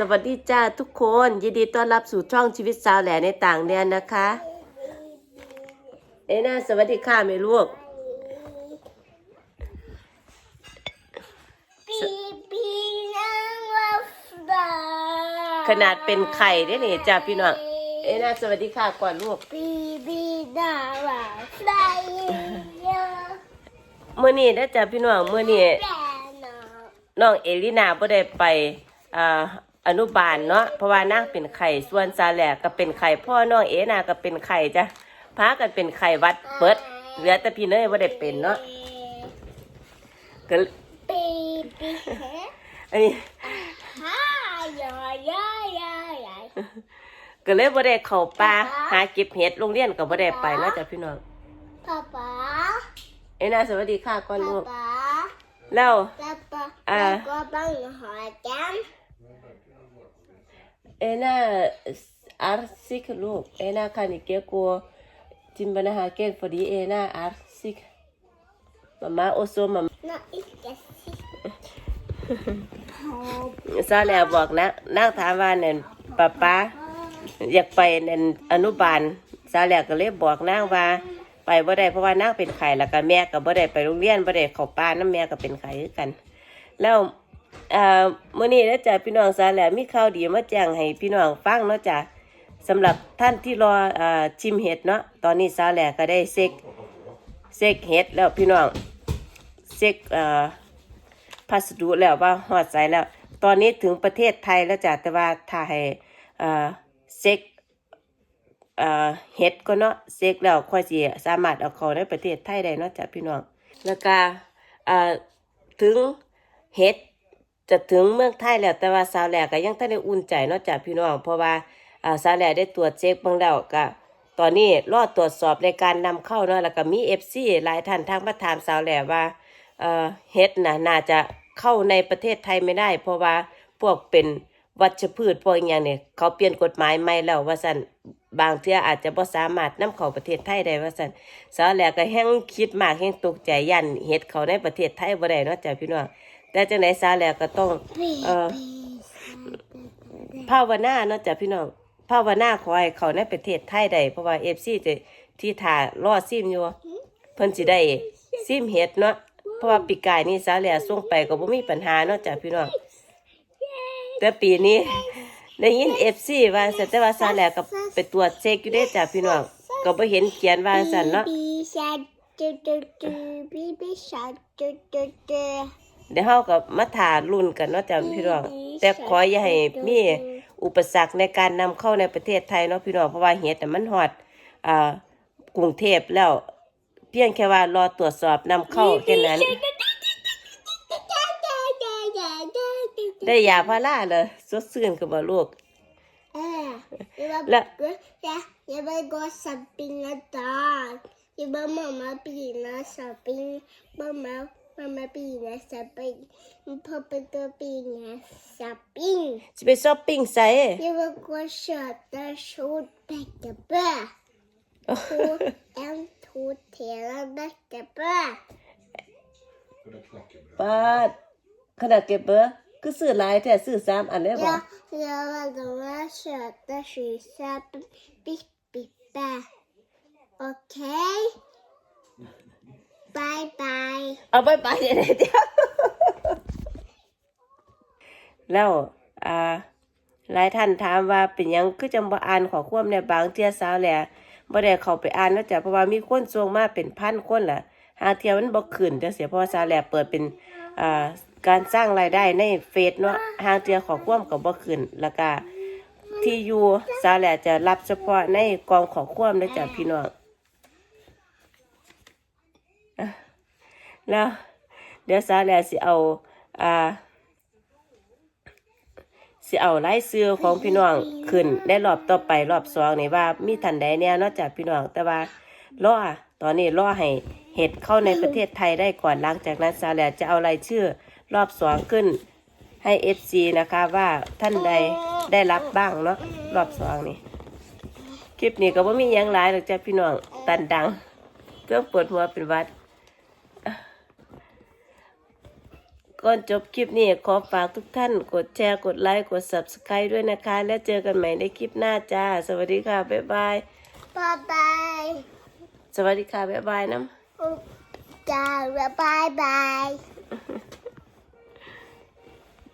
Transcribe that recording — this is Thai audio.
สวัสดีจ้าทุกคน ยินดีต้อนรับสู่ช่องชีวิตสาวแหล่ในต่างแดนนะคะ เอ้น่าสวัสดีค่ะแม่ลูกปีปีนังว่าฟ้าขนาดเป็นไข่ได้นี่จ้าพี่น้องเอ้น่าสวัสดีค่ะก่อนลูกปีปีนังว่าฟ้าเยอะเมื่อนี้นะจ้าพี่น้องเมื่อนี้แก่เนาะน้องเอลินาบ่ได้ไปอ่า อนุบาลเนาะเพราะว่านางเป็นไข่ส่วนซาแหลกก็เป็นไข่พ่อน้องเอนาก็เป็นไข่จ้ะพากันเป็นไข่วัดเบิดเหลือแต่พี่เนยบ่ได้เป็นเนาะก็ปีปีอันนี้ฮ่ายายายายายก็เลยบ่ได้เข้าป่าหาเก็บเห็ดโรงเรียนก็บ่ได้ไปเนาะจ้ะพี่น้องป๊าป๊าเอ้นาสวัสดีค่ะก่อนป๊าลูกป๊าแล้วป๊าป๊าอ่าแล้วก็บังหัวจัง เอ้นาอาร์ซิกลูกเอ้นาคันอีเกโกจิมบานาหาเกนฟอดีเอ้นาอาร์ซิกมามาโอโซมาน่าอีกแค่สิซาแล้วบอกนะนางถามว่าเนี่ยป้าป้าอยากไปเนี่ยอนุบาลซาแล้วก็เลยบอกนางว่า ไปบ่ได้เพราะว่านางเป็นไข้แล้วก็แม่ก็บ่ได้ไปโรงเรียนบ่ได้เข้าป่าน้ำแม่ก็เป็นไข้คือกัน แล้วเอ่อมื้อนี้นะจ๊ะพี่น้องซาแล้วมีข่าวดีมาแจ้งให้พี่น้องฟังเนาะจ้ะสำหรับท่านที่รออ่อชิมเห็ดเนาะตอนนี้ซาแล้วก็ได้เซ็กเซ็กเห็ดแล้วพี่น้องเซ็กอ่อพัสดุแล้วว่าฮอดใจแล้ว ตอนนี้ถึงประเทศไทยแล้วจ้ะแต่ว่าถ้าให้เอ่อเซ็กเอ่อเฮ็ดก็เนาะเซ็กแล้วค่อยสิสามารถเอาเข้าในประเทศไทยได้เนาะจ้ะพี่น้องแล้วก็อ่อถึงเฮ็ด จะถึงเมืองไทยแล้วแต่ว่าสาวแหลกก็ยังทันได้อุ่นใจเนาะจ้ะพี่น้อง เพราะว่าอ่าสาวแหลกได้ตรวจเช็คเบิ่งแล้วก็ตอนนี้รอตรวจสอบในการนำเข้าเนาะแล้วก็มี FC หลายท่านทางมาถามสาวแหลกว่าเอ่อเฮ็ดนะน่าจะเข้าในประเทศไทยไม่ได้ เพราะว่าพวกเป็นวัชพืชพวกอย่างเนี่ยเขาเปลี่ยนกฎหมายใหม่แล้วว่าซั่นบางเทื่ออาจจะบ่สามารถนำเข้าประเทศไทยได้ว่าซั่นสาวแหลกก็แฮงคิดมากแฮงตกใจยันเฮ็ดเขาในประเทศไทยบ่ได้เนาะจ้ะพี่น้อง แต่จังได๋สาวแหลกก็ต้องเอ่อภาวนาเนาะจ้ะพี่น้องภาวนาขอให้เขาในประเทศไทยได้เพราะว่า FC จะที่ท่ารอซิมอยู่เพิ่นสิได้ซิมเฮ็ดเนาะเพราะว่าปีกายนี่สาแหล่ส่งไปก็บ่มีปัญหาเนาะจ้ะพี่น้องแต่ปีนี้ได้ยิน FC ว่าซั่นแต่ว่าสาแหล่ก็ไปตรวจเช็คอยู่เด้จ้ะพี่น้องก็บ่เห็นเขียนว่าซั่นเนาะ บีชาจูจูจูบีบีชาจูจูจูเดี๋ยวเฮาก็มาถารุ่นกันเนาะจ้ะพี่น้อง แต่ขออย่าให้มีอุปสรรคในการนำเข้าในประเทศไทยเนาะพี่น้องเพราะว่าเฮ็ดน่ะมันฮอดอ่ากรุงเทพแล้วเพียงแค่ว่ารอตรวจสอบนำเข้าแค่นั้น ได้ยาพาราเลยสดชื่นกับบ่ลูกและ ja, jeg vil gå shopping i dag. Jeg vil mamma begynne shopping. Mamma, mamma begynne shopping. Pappa skal begynne shopping. สิไปช้อปปิ้งใส่ Jeg vil gå og kjøpe solbekkebø. To, en, to, tre bekkebø. ปาดขนาดเก็บเบอร์คือซื้อหลายแท้ซื้อสามอันเลยบ่ Ja, jeg vil gå og kjøpe solbekkebø. OK? Bye bye. เอาไปไปเดี๋ยวเดียวแล้วอ่าหลายท่านถามว่าเป็นยังคือจังบ่อ่านขอความในบางเที่ยสาวแหละบ่ได้เข้าไปอ่านนะจ้ะเพราะว่ามีคนส่งมาเป็นพันคนล่ะหาเที่ยมันบ่ขึ้นจังซี่เพราะว่าสาวแหละเปิดเป็นอ่าการสร้างรายได้ในเฟซเนาะหางเที่ยขอความก็บ่ขึ้นแล้วก็ที่อยู่สาวแหละจะรับเฉพาะในกองขอความนะจ้ะพี่น้อง แล้ว เดี๋ยวสาวแหละสิเอาอ่าสิเอาไล่ซื้อของพี่น้องขึ้นได้รอบต่อไปรอบสองนี่ว่ามีทันใดเนี่ยนอกจากพี่น้องแต่ว่ารอตอนนี้รอให้เห็ดเข้าในประเทศไทยได้ก่อนหลังจากนั้นสาและจะเอารายชื่อรอบสองขึ้นให้เอฟซีนะคะว่าท่านใดได้รับบ้างเนาะรอบสองนี่คลิปนี้ก็ว่ามียังหลายหรอกจ้ะพี่น้องตันดังเครื่องปวดหัวเป็นวัด ก่อนจบคลิปนี้ขอฝากทุกท่าน กดแชร์กดไลค์กด Subscribe ด้วยนะคะ แล้วเจอกันใหม่ในคลิปหน้าจ้า สวัสดีค่ะ บ๊ายบาย บ๊ายบายสวัสดีค่ะ บ๊ายบายน้ำ จ้าบ๊ายบาย